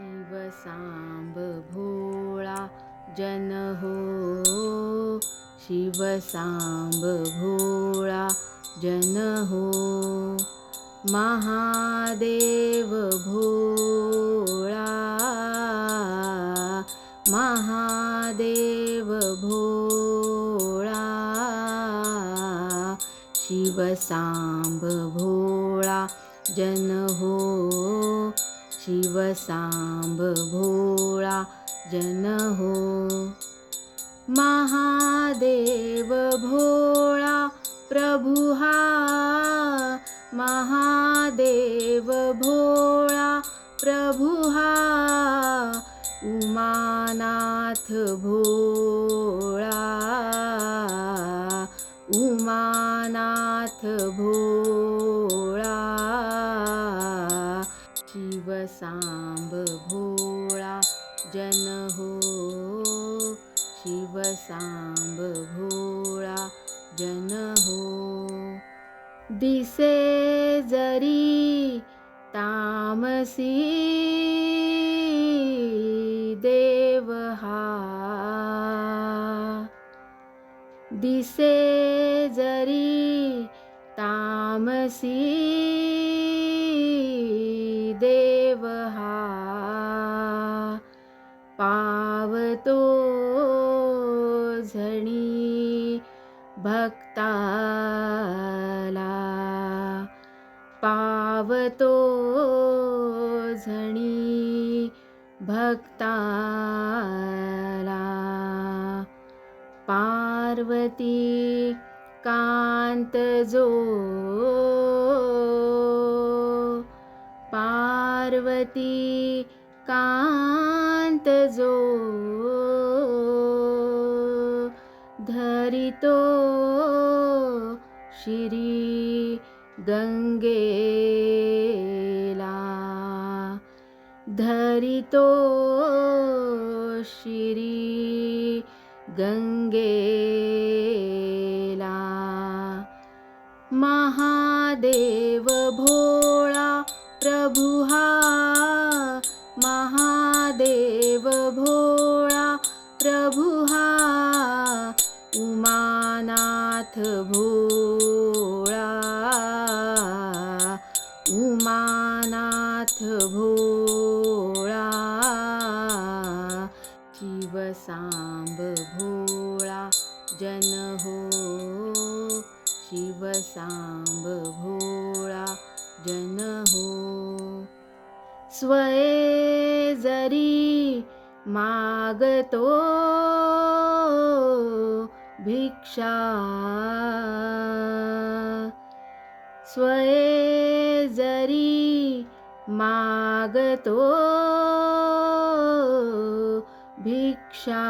शिव सांब भोळा जन हो शिव सांब भोळा जन हो महादेव भोळा। महादेव भोळा। शिव सांब भोळा जन हो शिव सांब भोळा जन हो। महादेव भोळा प्रभु हा। महादेव भोळा प्रभु उमानाथ भोळा। उमानाथ भोळा सांब भोळा जन हो शिव सांब भोळा जन हो. दिसे जरी तामसी देव हा. दिसे जरी तामसी भक्ताला पावतो झणी भक्ताला. पार्वती कांत जो पार्वती कांत जो धरितो श्री गंगेला धरितो श्री गंगेला महादेव भोळा प्रभु उमानाथ भोळा उमानाथ भोळा शिव सांब भोळा जन हो। शिव सांब भोळा जन हो। स्वये जरी मागतो भिक्षा। स्वये जरी मागतो भिक्षा।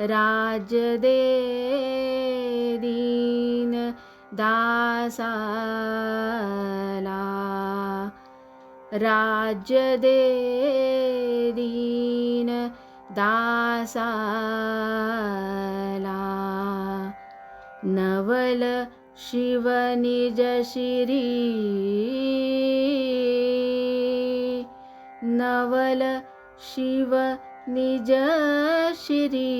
राज दे दीन दासाला। राज दे दीन दासाला। नवल शिव निज शिरी। नवल शिव निज श्री।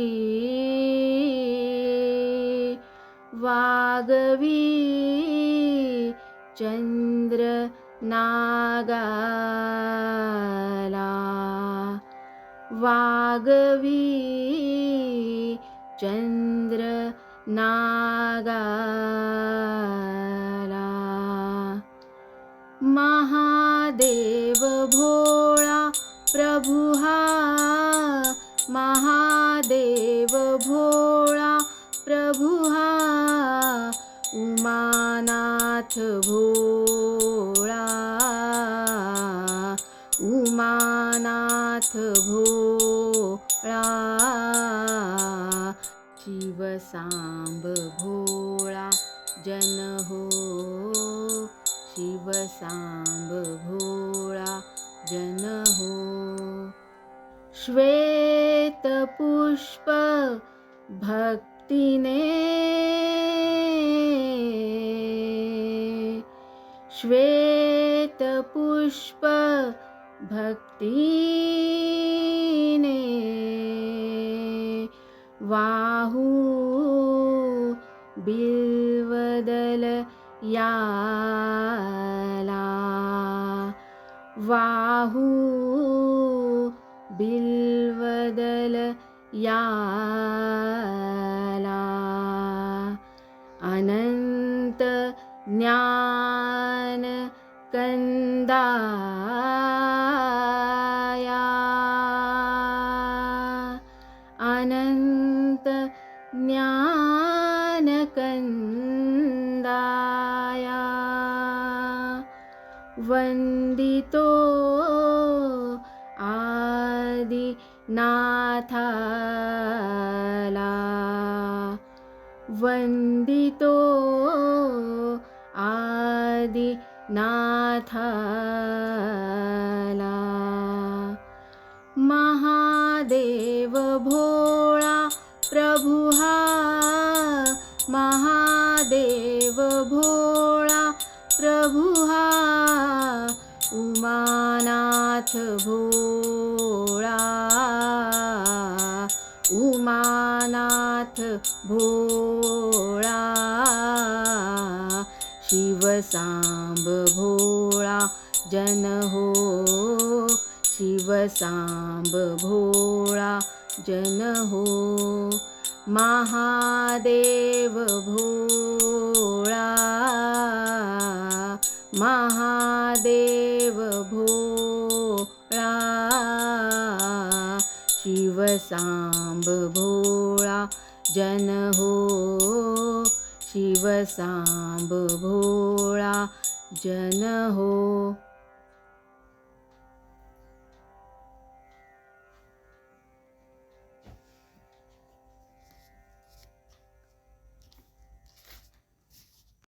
वागवी चंद्र नागाला वागवी चंद्र नागाला महादेव भोळा प्रभु हा महादेव भोळा प्रभु हा उमानाथ भोळा उमानाथ शिव सांब भोळा जन हो। श्वेत पुष्प भक्तिने। श्वेत पुष्प भक्तिने। वाहू बिल्वदल याला वाहू बिल्वदल याला अनंत ज्ञान कंदाया अनंत ज्ञान कंद वन्दितो आदिनाथाला। वन्दितो आदिनाथाला। महादेव भो उमानाथ भोळा उमानाथ भोळा शिवसाम्ब भोळा जन हो शिवसाम्ब भोळा जन हो महादेव भोळा महादेव भोळा शिवसाम्ब भोळा जन हो शिवसाम्ब भोळा जन हो